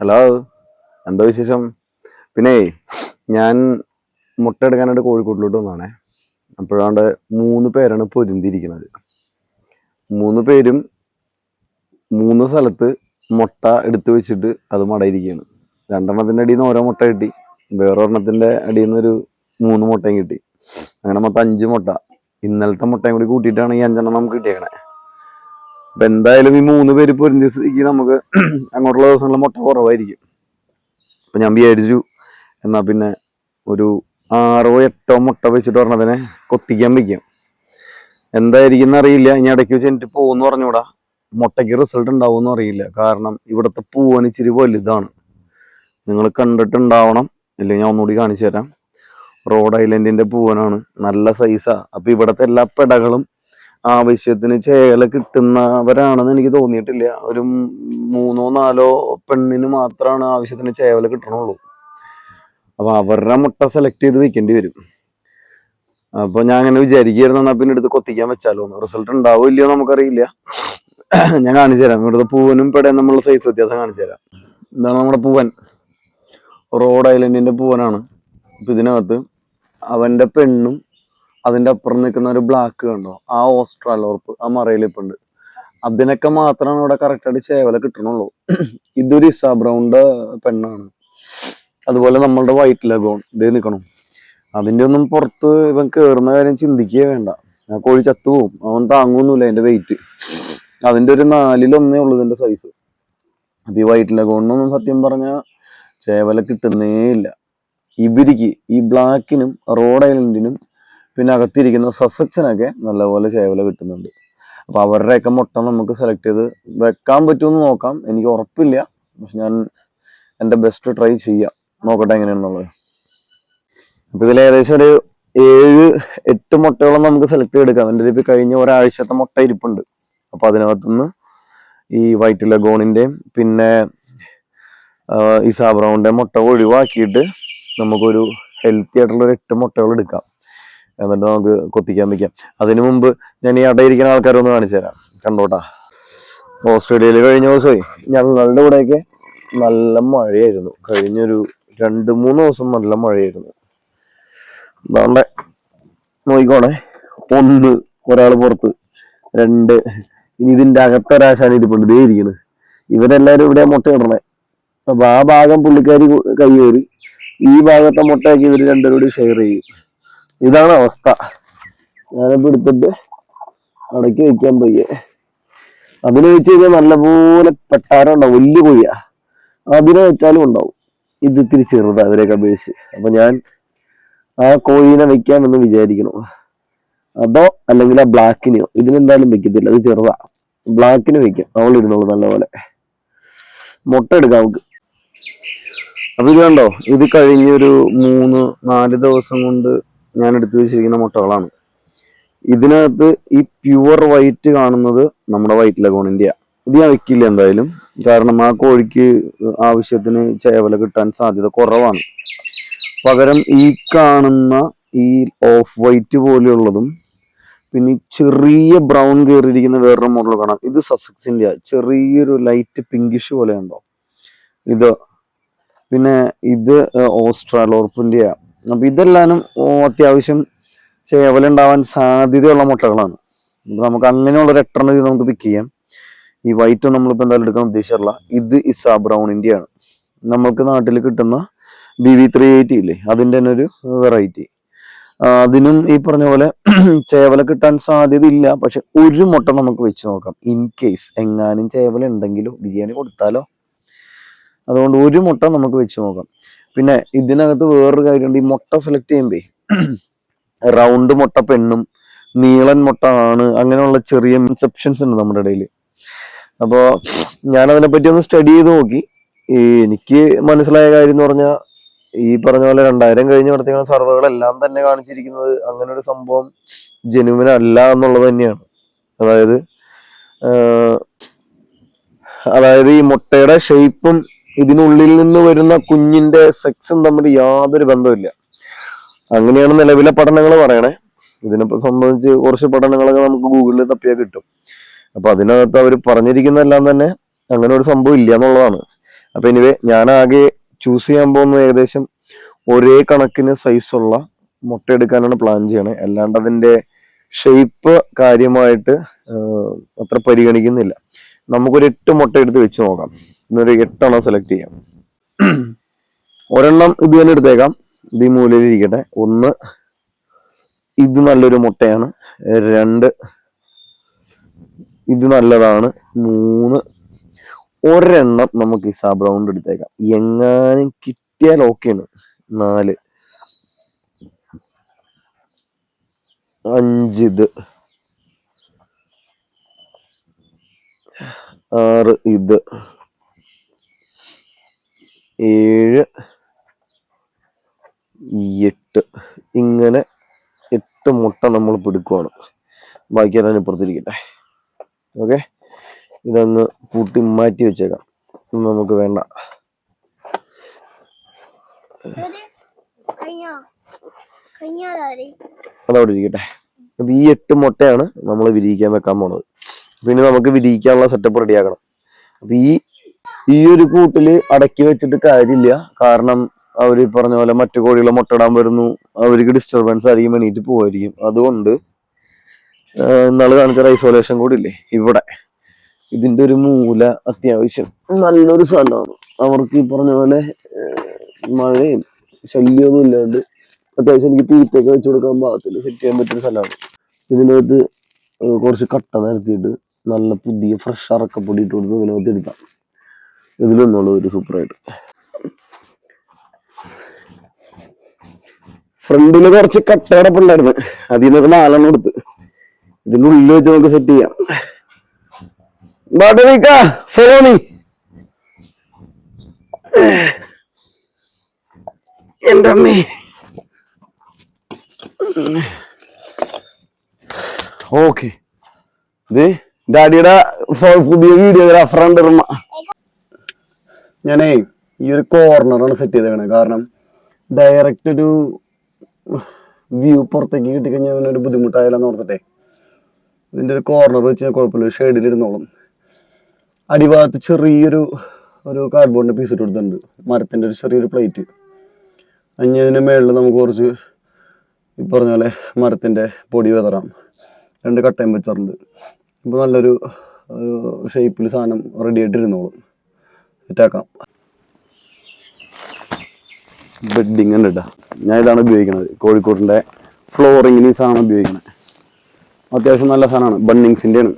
Hello എന്തോ വിശേഷം? പിന്നെ ഞാൻ മുട്ട എടുക്കാനായിട്ട് കോഴിക്കോട്ടിലോട്ട് വന്നാണേ അപ്പോഴാണ്ട് മൂന്ന് പേരാണ് പൊരുന്തിരിക്കുന്നത് മൂന്ന് പേരും മൂന്ന് സ്ഥലത്ത് മുട്ട എടുത്തു വെച്ചിട്ട് അത് മടയിരിക്കുകയാണ് രണ്ടെണ്ണത്തിന്റെ അടിയിൽ നിന്ന് ഓരോ മുട്ട കിട്ടി. വേറൊരെണ്ണത്തിന്റെ അടിയിൽ നിന്നൊരു മൂന്ന് മുട്ടയും കിട്ടി. അങ്ങനെ മൊത്തം അഞ്ച് മുട്ട. ഇന്നലത്തെ മുട്ടയും കൂടി കൂട്ടിയിട്ടാണ് ഈ അഞ്ചെണ്ണം നമുക്ക് കിട്ടിയേക്കണേ. അപ്പൊ എന്തായാലും ഈ മൂന്ന് പേര് പൊരിഞ്ഞ സ്ഥിതിക്ക് നമുക്ക് അങ്ങോട്ടുള്ള ദിവസങ്ങളിൽ മുട്ട കുറവായിരിക്കും. അപ്പൊ ഞാൻ വിചാരിച്ചു എന്നാ പിന്നെ ഒരു ആറോ എട്ടോ മുട്ട വെച്ചിട്ട് പറഞ്ഞതിനെ കൊത്തിക്കാൻ വെക്കാം. എന്തായിരിക്കും അറിയില്ല. ഇനി ഇടയ്ക്ക് വെച്ച് എനിക്ക് പോകുമെന്ന് പറഞ്ഞൂടാ മുട്ടയ്ക്ക് റിസൾട്ട് ഉണ്ടാവുമെന്ന് അറിയില്ല. കാരണം ഇവിടുത്തെ പൂവൻ ഇച്ചിരി വലുതാണ്. നിങ്ങൾ കണ്ടിട്ടുണ്ടാവണം. ഇല്ലെങ്കിൽ ഞാൻ ഒന്നുകൂടി കാണിച്ചു തരാം റോഡ് ഐലൻഡിന്റെ പൂവനാണ്. നല്ല സൈസാ അപ്പൊ ഇവിടുത്തെ എല്ലാ പെടകളും ആവശ്യത്തിന് ചേല കിട്ടുന്നവരാണെന്ന് എനിക്ക് തോന്നിയിട്ടില്ല. ഒരു മൂന്നോ നാലോ പെണ്ണിന് മാത്രമാണ് ആവശ്യത്തിന് ചേവല കിട്ടണുള്ളൂ. അപ്പൊ അവരുടെ മുട്ട സെലക്ട് ചെയ്ത് വെക്കേണ്ടി വരും. അപ്പൊ ഞാൻ അങ്ങനെ വിചാരിക്കുകയായിരുന്നു എന്നാ പിന്നെ എടുത്ത് കൊത്തിക്കാൻ വെച്ചാലോ റിസൾട്ട് ഉണ്ടാവോ ഇല്ലയോ നമുക്കറിയില്ല. ഞാൻ കാണിച്ചു തരാം. ഇവിടുത്തെ പൂവനും പെടയും നമ്മളുടെ സൈസ് വ്യത്യാസം കാണിച്ചു തരാം. ഇതാണ് നമ്മുടെ പൂവൻ. റോഡ് ഐലൻഡിന്റെ പൂവനാണ്. ഇപ്പൊ ഇതിനകത്ത് അവന്റെ പെണ്ണും അതിന്റെ അപ്പുറം നിൽക്കുന്ന ഒരു ബ്ലാക്ക് കണ്ടോ? ആ ഓസ്ട്രാലോർപ്പ് ആ ഉണ്ട്. അതിനൊക്കെ മാത്രമാണ് ഇവിടെ കറക്റ്റ് ആയിട്ട് ചേവല കിട്ടണുള്ളൂ. ഇതൊരു ഇസാ ബ്രൗണ്ട് പെണ്ണാണ്. അതുപോലെ നമ്മളുടെ വൈറ്റ് ലഗോൺ ഇതേ നിൽക്കണം അതിന്റെ ഒന്നും പുറത്ത് ഇവൻ കേറുന്ന കാര്യം ചിന്തിക്കുകയേ വേണ്ട. ആ കോഴി ചത്തുപോകും അവൻ താങ്ങുന്നില്ല അതിന്റെ വെയിറ്റ് അതിന്റെ ഒരു നാലിലൊന്നേ ഉള്ളൂ ഇതിന്റെ സൈസ് അപ്പൊ ഈ വൈറ്റ് ലഗോണിനൊന്നും സത്യം പറഞ്ഞാൽ ചേവല കിട്ടുന്നേ ഇല്ല ഇവരിക്ക് ഈ ബ്ലാക്കിനും റോഡ് ഐലൻഡിനും പിന്നെ അകത്തിരിക്കുന്ന സസക്സിനൊക്കെ നല്ലപോലെ ചേവല കിട്ടുന്നുണ്ട്. അപ്പോൾ അവരുടെയൊക്കെ മുട്ട നമുക്ക് സെലക്ട് ചെയ്ത് വെക്കാൻ പറ്റുമെന്ന് നോക്കാം. എനിക്ക് ഉറപ്പില്ല. പക്ഷെ ഞാൻ എന്റെ ബെസ്റ്റ് ട്രൈ ചെയ്യാം. നോക്കട്ടെ എങ്ങനെയാണെന്നുള്ളത്. അപ്പോൾ ഇതിൽ ഏകദേശം ഒരു ഏഴ് എട്ട് മുട്ടയോളം നമുക്ക് സെലക്ട് ചെയ്തെടുക്കാം. എന്റെ ഇപ്പൊ കഴിഞ്ഞ ഒരാഴ്ചത്തെ മുട്ട ഇരിപ്പുണ്ട്. അപ്പൊ അതിനകത്തുനിന്ന് ഈ വൈറ്റ് ലഗോണിന്റെയും പിന്നെ ഈ സാബ്രൗണിന്റെ മുട്ട ഒഴിവാക്കിയിട്ട് നമുക്കൊരു ഹെൽത്തി ആയിട്ടുള്ള ഒരു എട്ട് മുട്ടകൾ എടുക്കാം. എന്നിട്ട് നമുക്ക് കൊത്തിക്കാൻ വെക്കാം. അതിനു മുമ്പ് ഞാൻ ഈ അടയിരിക്കുന്ന ആൾക്കാരെ ഒന്ന് കാണിച്ചു തരാം. കണ്ടോട്ടാ. ഓസ്ട്രേലിയയിൽ കഴിഞ്ഞ ദിവസമേ ഞങ്ങളുടെ ഇവിടെയൊക്കെ നല്ല മഴയായിരുന്നു. കഴിഞ്ഞൊരു രണ്ട് മൂന്ന് ദിവസം നല്ല മഴയായിരുന്നു. അതാണ്ട് നോക്കിക്കോണേ. ഒന്ന് ഒരാൾ പുറത്ത് രണ്ട്. ഇനി ഇതിന്റെ അകത്തൊരാശാന ഇരിപ്പുണ്ട്. ഇതേ ഇരിക്കുന്നത് ഇവരെല്ലാവരും ഇവിടെ മുട്ട ഇടണേ. അപ്പൊ ആ ഭാഗം പുള്ളിക്കാരി കൈയേറി. ഈ ഭാഗത്തെ മുട്ടയൊക്കെ ഇവർ രണ്ടുപേരും ഷെയർ ചെയ്യും. ഇതാണ് അവസ്ഥ. ഞാനിപ്പോൾ എടുത്തിട്ട് അടക്കി വെക്കാൻ പയ്യെ അതിന് വെച്ച് കഴിഞ്ഞാൽ നല്ലപോലെ പെട്ടാരം ഉണ്ടാവും വലിയ കൊയ്യ അതിനെ വെച്ചാലും ഉണ്ടാവും. ഇത് ഇത്തിരി ചെറുതാണ് അവരെയൊക്കെ അപേക്ഷിച്ച്. അപ്പൊ ഞാൻ ആ കോഴീനെ വെക്കാമെന്ന് വിചാരിക്കണു അതോ അല്ലെങ്കിൽ ആ ബ്ലാക്കിനെയോ? ഇതിനെന്തായാലും വെക്കത്തില്ല. അത് ചെറുതാ. ബ്ലാക്കിന് വെക്കാം. അവൾ ഇരുന്നോളൂ നല്ലപോലെ. മുട്ട എടുക്കാം നമുക്ക്. അപ്പൊ ഇത് കണ്ടോ? ഇത് കഴിഞ്ഞൊരു മൂന്ന് നാല് ദിവസം കൊണ്ട് ഞാൻ എടുത്തു വെച്ചിരിക്കുന്ന മുട്ടകളാണ്. ഇതിനകത്ത് ഈ പ്യുവർ വൈറ്റ് കാണുന്നത് നമ്മുടെ വൈറ്റ് ലഗോണിന്റെ ഇത് ഞാൻ വെക്കില്ല എന്തായാലും. കാരണം ആ കോഴിക്ക് ആവശ്യത്തിന് ചേവല കിട്ടാൻ സാധ്യത കുറവാണ്. പകരം ഈ കാണുന്ന ഈ ഓഫ് വൈറ്റ് പോലെയുള്ളതും പിന്നെ ചെറിയ ബ്രൗൺ കയറിയിരിക്കുന്ന വേറൊരു മോഡൽ കാണാം. ഇത് സസക്സിന്റെ ചെറിയൊരു ലൈറ്റ് പിങ്കിഷ് പോലെ ഉണ്ടോ ഇത്. പിന്നെ ഇത് ഓസ്ട്രാലോർപ്പിന്റെ അപ്പൊ ഇതെല്ലാനും അത്യാവശ്യം ചേവലുണ്ടാവാൻ സാധ്യതയുള്ള മുട്ടകളാണ്. നമുക്ക് അങ്ങനെയുള്ള ഒരു എട്ടെണ്ണം ഇത് നമുക്ക് പിക്ക് ചെയ്യാം. ഈ വൈറ്റ് നമ്മളിപ്പോൾ എന്തായാലും എടുക്കാൻ ഉദ്ദേശിച്ചിട്ടില്ല. ഇത് ഇസ ബ്രൗണിന്റെ ആണ് നമുക്ക് നാട്ടിൽ കിട്ടുന്ന ബി വി ത്രീ എയ്റ്റി ഇല്ലേ? അതിന്റെ തന്നെ ഒരു വെറൈറ്റി അതിനും ഈ പറഞ്ഞ പോലെ ചേവല കിട്ടാൻ സാധ്യത ഇല്ല പക്ഷെ ഒരു മുട്ട നമുക്ക് വെച്ച് നോക്കാം. ഇൻ കേസ് എങ്ങാനും ചേവല ഉണ്ടെങ്കിലോ ബിരിയാണി കൊടുത്താലോ അതുകൊണ്ട് ഒരു മുട്ട നമുക്ക് വെച്ച് നോക്കാം. പിന്നെ ഇതിനകത്ത് വേറൊരു കാര്യമുണ്ട്. ഈ മുട്ട സെലക്ട് ചെയ്യുമ്പേ റൗണ്ട് മുട്ട പെണ്ണും നീളൻ മുട്ട ആണ് അങ്ങനെയുള്ള ചെറിയ ഇൻസെപ്ഷൻസ് ഉണ്ട് നമ്മുടെ ഇടയിൽ. അപ്പോൾ ഞാൻ പറ്റി ഒന്ന് സ്റ്റഡി ചെയ്ത് നോക്കി. എനിക്ക് മനസ്സിലായ കാര്യം എന്ന് പറഞ്ഞാൽ ഈ പറഞ്ഞ പോലെ രണ്ടായിരം കഴിഞ്ഞ് നടത്തിയ സർവേകളെല്ലാം തന്നെ കാണിച്ചിരിക്കുന്നത് അങ്ങനെ ഒരു സംഭവം ജനുവിൻ അല്ല എന്നുള്ളത് തന്നെയാണ്. അതായത് അതായത് ഈ മുട്ടയുടെ ഷേപ്പും ഇതിനുള്ളിൽ നിന്ന് വരുന്ന കുഞ്ഞിന്റെ സെക്സും തമ്മിൽ യാതൊരു ബന്ധമില്ല അങ്ങനെയാണ് നിലവിലെ പഠനങ്ങൾ പറയണേ. ഇതിനെ സംബന്ധിച്ച് കുറച്ച് പഠനങ്ങളൊക്കെ നമുക്ക് ഗൂഗിളിൽ തപ്പിയാൽ കിട്ടും. അപ്പൊ അതിനകത്ത് അവർ പറഞ്ഞിരിക്കുന്നതെല്ലാം തന്നെ അങ്ങനെ ഒരു സംഭവം ഇല്ല എന്നുള്ളതാണ്. അപ്പൊ എനിവേ ഞാൻ ആകെ ചൂസ് ചെയ്യാൻ പോകുന്ന ഏകദേശം ഒരേ കണക്കിന് സൈസുള്ള മുട്ട എടുക്കാനാണ് പ്ലാൻ ചെയ്യണേ. അല്ലാണ്ട് അതിന്റെ ഷേപ്പ് കാര്യമായിട്ട് അത്ര പരിഗണിക്കുന്നില്ല. നമുക്കൊരു എട്ട് മുട്ട എടുത്ത് വെച്ച് നോക്കാം. എന്നൊരു എട്ടെണ്ണം സെലക്ട് ചെയ്യാം. ഒരെണ്ണം ഇത് തന്നെ എടുത്തേക്കാം. ഇത് ഈ മൂലയിൽ ഇരിക്കട്ടെ. ഒന്ന് ഇത് നല്ലൊരു മുട്ടയാണ്. രണ്ട് ഇത് നല്ലതാണ്. മൂന്ന് ഒരെണ്ണം നമുക്ക് ഈ സാബ് റൗണ്ട് എടുത്തേക്കാം. എങ്ങാനും കിട്ടിയാൽ ഓക്കെയാണ് നാല് അഞ്ച് ഇത് ആറ് ഇത് ഏഴ് എട്ട്. ഇങ്ങനെ എട്ട് മുട്ട നമ്മൾ പിടുക്കുവാണ്. ബാക്കി എല്ലാം ഇപ്പുറത്തിരിക്കട്ടെ. ഓക്കെ? ഇതൊന്ന് പൂട്ടി മാറ്റി വെച്ചേക്കാം. നമുക്ക് വേണ്ട. അതവിടെ ഇരിക്കട്ടെ. അപ്പൊ ഈ എട്ട് മുട്ടയാണ് നമ്മൾ വിരിയിക്കാൻ വെക്കാൻ പോണത്. പിന്നെ നമുക്ക് വിരിയിക്കാനുള്ള സെറ്റപ്പ് റെഡിയാക്കണം അപ്പൊ ഈ ഈ ഒരു കൂട്ടിൽ അടക്കി വെച്ചിട്ട് കാര്യമില്ല. കാരണം അവർ പറഞ്ഞ പോലെ മറ്റു കോഴികളെ മുട്ടടാൻ വരുന്നു. അവർക്ക് ഡിസ്റ്റർബൻസ് ആയിരിക്കും എണീറ്റ് പോവായിരിക്കും. അതുകൊണ്ട് ആഹ് ഇന്നാൾ കാണിച്ച ഐസോലേഷൻ കൂടി ഇല്ലേ? ഇവിടെ. ഇതിന്റെ ഒരു മൂല അത്യാവശ്യം. നല്ലൊരു സ്ഥലമാണ്. അവർക്ക് ഈ പറഞ്ഞ പോലെ മഴയും ശല്യമൊന്നും ഇല്ലാണ്ട് അത്യാവശ്യം എനിക്ക് തീറ്റയൊക്കെ വെച്ചു കൊടുക്കാൻ പാകത്തിൽ സെറ്റ് ചെയ്യാൻ പറ്റിയ സ്ഥലമാണ്. ഇതിനകത്ത് കുറച്ച് കട്ട നിരത്തിയിട്ട് നല്ല പുതിയ ഫ്രഷ് അറക്കപ്പൊടി ഇട്ട് കൊടുത്ത് ഇതിനകത്ത് എടുത്താം ഇതിലൊന്നുള്ളൂ ഒരു സൂപ്പറായിട്ട് ഫ്രണ്ടിൽ കുറച്ച് കട്ടടപ്പ് ഉണ്ടായിരുന്നു. അതിൽ അതിനൊരു നാലെണ്ണം എടുത്ത്. ഇതിന്റെ ഉള്ളിൽ വെച്ച് നമുക്ക് സെറ്റ് ചെയ്യാം. എന്റെ അമ്മേ. ഓക്കെ. ഇത് ഡാഡിയുടെ പുതിയ വീഡിയോഗ്രാഫർ ഉണ്ട് ഇർമ്മ. ഞാനേ ഈ ഒരു കോർണറാണ് സെറ്റ് ചെയ്തേക്കണേ. കാരണം ഡയറക്റ്റ് ഒരു വ്യൂ പുറത്തേക്ക് കിട്ടിക്കഴിഞ്ഞാൽ അതിനൊരു ബുദ്ധിമുട്ടായാലെന്ന് ഓർത്തിട്ടെ. ഇതിന്റെ ഒരു കോർണർ വെച്ച് കഴിഞ്ഞാൽ കുഴപ്പമില്ല ഷെയ്ഡിൽ ഇരുന്നോളും. അടിഭാഗത്ത് ചെറിയൊരു ഒരു കാർഡ്ബോർഡിന്റെ പീസ് ഇട്ട് കൊടുത്തിട്ടുണ്ട്. മരത്തിന്റെ ഒരു ചെറിയൊരു പ്ലേറ്റ് അഞ്ഞ് അതിന് മേളിൽ നമുക്ക് കുറച്ച് ഈ പറഞ്ഞ പോലെ മരത്തിന്റെ പൊടി വിതറാം. രണ്ട് കട്ടയും വെച്ചിട്ടുണ്ട് അപ്പോൾ നല്ലൊരു ഷേപ്പിൽ സാധനം റെഡി ആയിട്ട് ഇരുന്നോളും സെറ്റാക്കാം. ബെഡിങ് ഉണ്ട് കേട്ടോ ഞാൻ ഇതാണ് ഉപയോഗിക്കുന്നത് കോഴിക്കോടിന്റെ ഫ്ലോറിങ്ങിന് ഈ സാധനം ഉപയോഗിക്കുന്നത് അത്യാവശ്യം നല്ല സാധനമാണ്. ബണ്ണിങ്സിന്റെ ആണ്.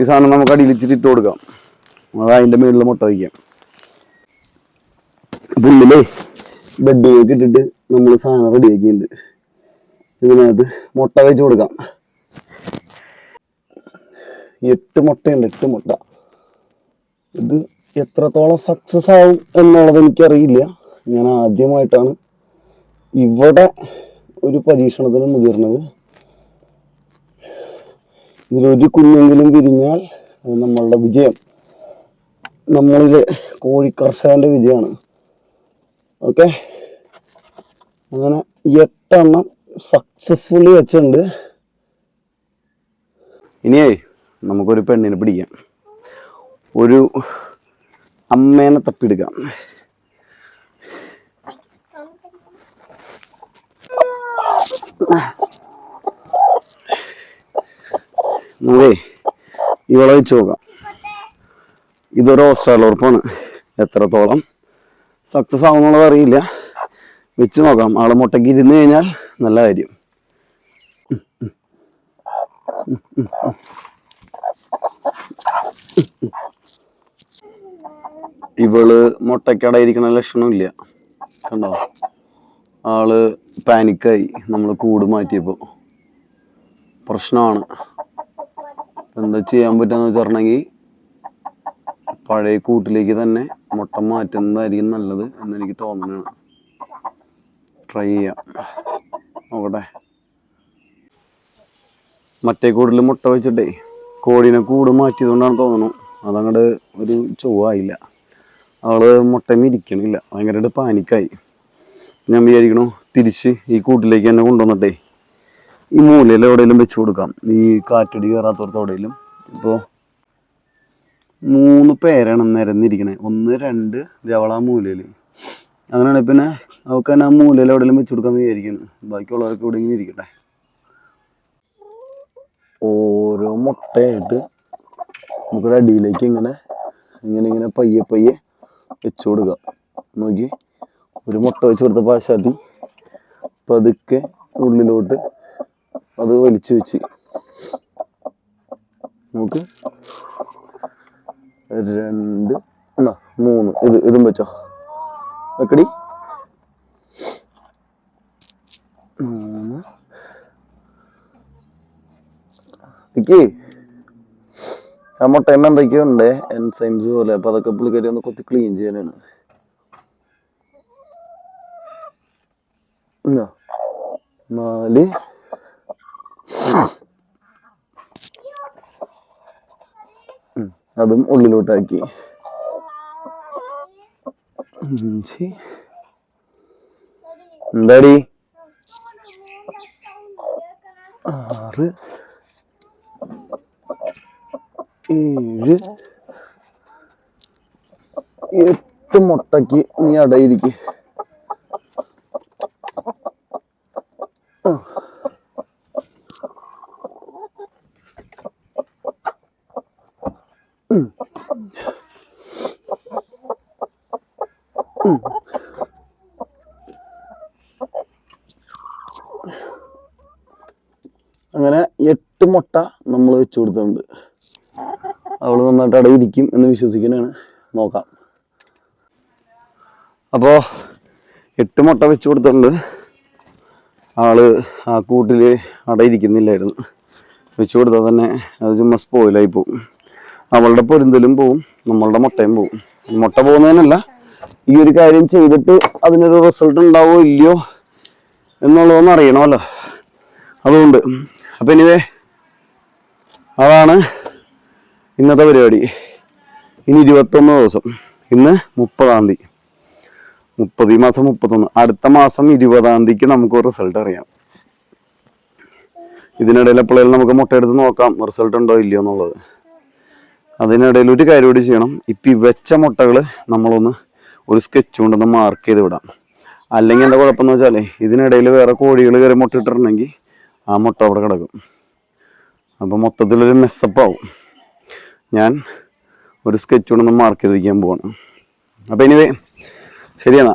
ഈ സാധനം നമുക്ക് അടിയിലിച്ചിട്ട് ഇട്ട് കൊടുക്കാം. അതിന്റെ മുകളിൽ മുട്ട വയ്ക്കാം പുള്ളിലേ ബെഡിങ്ങൊക്കെ ഇട്ടിട്ട് നമ്മൾ സാധനം റെഡിയാക്കിയിട്ടുണ്ട് ഇതിനകത്ത് മുട്ട വെച്ച് കൊടുക്കാം. എട്ട് മുട്ടയുണ്ട് എട്ട് മുട്ട. ഇത് എത്രത്തോളം സക്സസ് ആവും എന്നുള്ളത് എനിക്കറിയില്ല. ഞാൻ ആദ്യമായിട്ടാണ് ഇവിടെ ഒരു പരീക്ഷണത്തിന് മുതിർന്നത്. ഇതിലൊരു കുഞ്ഞെങ്കിലും പിരിഞ്ഞാൽ അത് നമ്മളുടെ വിജയം. നമ്മളിലെ കോഴി കർഷകന്റെ വിജയമാണ്. ഓക്കെ? അങ്ങനെ എട്ടെണ്ണം സക്സസ്ഫുള്ളി വെച്ചിട്ടുണ്ട്. ഇനിയേ നമുക്കൊരു പെണ്ണിനെ പിടിക്കാം. ഒരു അമ്മേനെ തപ്പിയെടുക്കാം നമുക്കേ ഇവളെ വെച്ച് നോക്കാം. ഇതൊരു ഓസ്ട്രേലോർപ്പാണ് എത്രത്തോളം സക്സസ് ആവുന്നുള്ളത് അറിയില്ല. വെച്ച് നോക്കാം. ആൾ മുട്ടയ്ക്ക് ഇരുന്ന് കഴിഞ്ഞാൽ നല്ല കാര്യം. ഇവൾ മുട്ടയ്ക്കടയിരിക്കണ ലക്ഷണമില്ല. കണ്ടോ? ആൾ പാനിക്കായി നമ്മൾ കൂട് മാറ്റിയപ്പോ. പ്രശ്നമാണ് എന്താ ചെയ്യാൻ പറ്റുന്ന വെച്ചിട്ടുണ്ടെങ്കിൽ പഴയ കൂട്ടിലേക്ക് തന്നെ മുട്ട മാറ്റുന്നതായിരിക്കും നല്ലത് എന്ന് എനിക്ക് തോന്നുന്നതാണ് ട്രൈ ചെയ്യാം. നോക്കട്ടെ. മറ്റേ കൂടിൽ മുട്ട വെച്ചിട്ടേ കോഴീനെ കൂട് മാറ്റിയതുകൊണ്ടാണ് തോന്നുന്നു അതങ്ങോട്ട് ഒരു ചൊവ്വായില്ല. അവൾ മുട്ടയും ഇരിക്കണില്ല. ഭയങ്കരമായിട്ട് പാനിക്കായി ഞാൻ വിചാരിക്കണു തിരിച്ച് ഈ കൂട്ടിലേക്ക് തന്നെ കൊണ്ടുവന്നിട്ടേ ഈ മൂലയിൽ എവിടെയെങ്കിലും വെച്ച് കൊടുക്കാം. ഈ കാറ്റടി കയറാത്തടത്ത് എവിടെയെങ്കിലും. ഇപ്പോൾ മൂന്ന് പേരാണ് നിരന്നിരിക്കണേ. ഒന്ന് രണ്ട് ദേവള മൂലയിൽ അങ്ങനെയാണ് പിന്നെ അവൾക്ക് തന്നെ ആ മൂലയിൽ എവിടെയെങ്കിലും വെച്ച് കൊടുക്കാമെന്ന് വിചാരിക്കുന്നു ബാക്കിയുള്ളവർക്ക് ഇങ്ങനെ ഇരിക്കട്ടെ. ഓരോ മുട്ടയായിട്ട് നമുക്കൊരു അടിയിലേക്ക് ഇങ്ങനെ ഇങ്ങനെ ഇങ്ങനെ പയ്യെ പയ്യെ വെച്ചു കൊടുക്കുക നോക്കി. ഒരു മുട്ട വെച്ച് കൊടുത്ത പാശാത്തി പതുക്കെ ഉള്ളിലോട്ട് അത് വലിച്ചു വെച്ച്. നമുക്ക് രണ്ട് എന്നാ മൂന്ന്. ഇത് ഇതും വെച്ചോ. വെക്കടി. മൂന്ന്. ആ മുട്ടയമ്മ എന്തൊക്കെയോ ഉണ്ട് എൻസൈംസ് പോലെ. അപ്പൊ അതൊക്കെ പുള്ളിക്കാരി ഒന്ന് കൊത്തി ക്ലീൻ ചെയ്യാനാണ്. നാല്. അതും ഉള്ളിലോട്ടാക്കി. എന്താടി? ആറ്. ഏഴ് എട്ട് മുട്ടക്ക് നീ അടയിരിക്ക അങ്ങനെ എട്ട് മുട്ട നമ്മൾ വെച്ചു കൊടുത്തിട്ടുണ്ട്. അവൾ നന്നായിട്ട് ഇരിക്കും എന്ന് വിശ്വസിക്കുന്നതാണ്. നോക്കാം. അപ്പോൾ എട്ട് മുട്ട വെച്ച് കൊടുത്തിട്ടുണ്ട്. ആൾ ആ കൂട്ടിൽ അടയിരിക്കുന്നില്ലായിരുന്നു. വെച്ച് കൊടുത്താൽ തന്നെ അത് ചുമ്മാ സ്പോയിലായി പോകും അവളുടെ പൊരുന്തലും പോവും നമ്മളുടെ മുട്ടയും പോവും. മുട്ട പോകുന്നതിനല്ല ഈ ഒരു കാര്യം ചെയ്തിട്ട് അതിനൊരു റിസൾട്ട് ഉണ്ടാവോ ഇല്ലയോ എന്നുള്ളതൊന്നും അറിയണമല്ലോ. അതുകൊണ്ട് അപ്പം എനിവേ അതാണ് ഇന്നത്തെ പരിപാടി. ഇനി ഇരുപത്തൊന്ന് ദിവസം. ഇന്ന് മുപ്പതാം തീയതി. മുപ്പത് ഈ മാസം മുപ്പത്തൊന്ന്. അടുത്ത മാസം ഇരുപതാം തീയതിക്ക് നമുക്ക് റിസൾട്ട് അറിയാം. ഇതിനിടയിൽ എപ്പോഴേലും നമുക്ക് മുട്ടയെടുത്ത് നോക്കാം റിസൾട്ട് ഉണ്ടോ ഇല്ലയോ എന്നുള്ളത്. അതിനിടയിൽ ഒരു കാര്യം കൂടി ചെയ്യണം. ഇപ്പം വെച്ച മുട്ടകൾ നമ്മളൊന്ന് ഒരു സ്കെച്ച് കൊണ്ടൊന്ന് മാർക്ക് ചെയ്ത് വിടാം. അല്ലെങ്കിൽ എന്താ കുഴപ്പമെന്ന് വെച്ചാലേ ഇതിനിടയിൽ വേറെ കോഴികൾ കയറി മുട്ട ഇട്ടിട്ടുണ്ടെങ്കിൽ ആ മുട്ട അവിടെ കിടക്കും. അപ്പം മൊത്തത്തിലൊരു മെസ്സപ്പ് ആവും. ഞാൻ ഒരു സ്കെച്ച് കൊണ്ടൊന്ന് മാർക്ക് ചെയ്ത് വയ്ക്കാൻ പോവാണ്. അപ്പം എനിവേ ശരിയെന്നാ.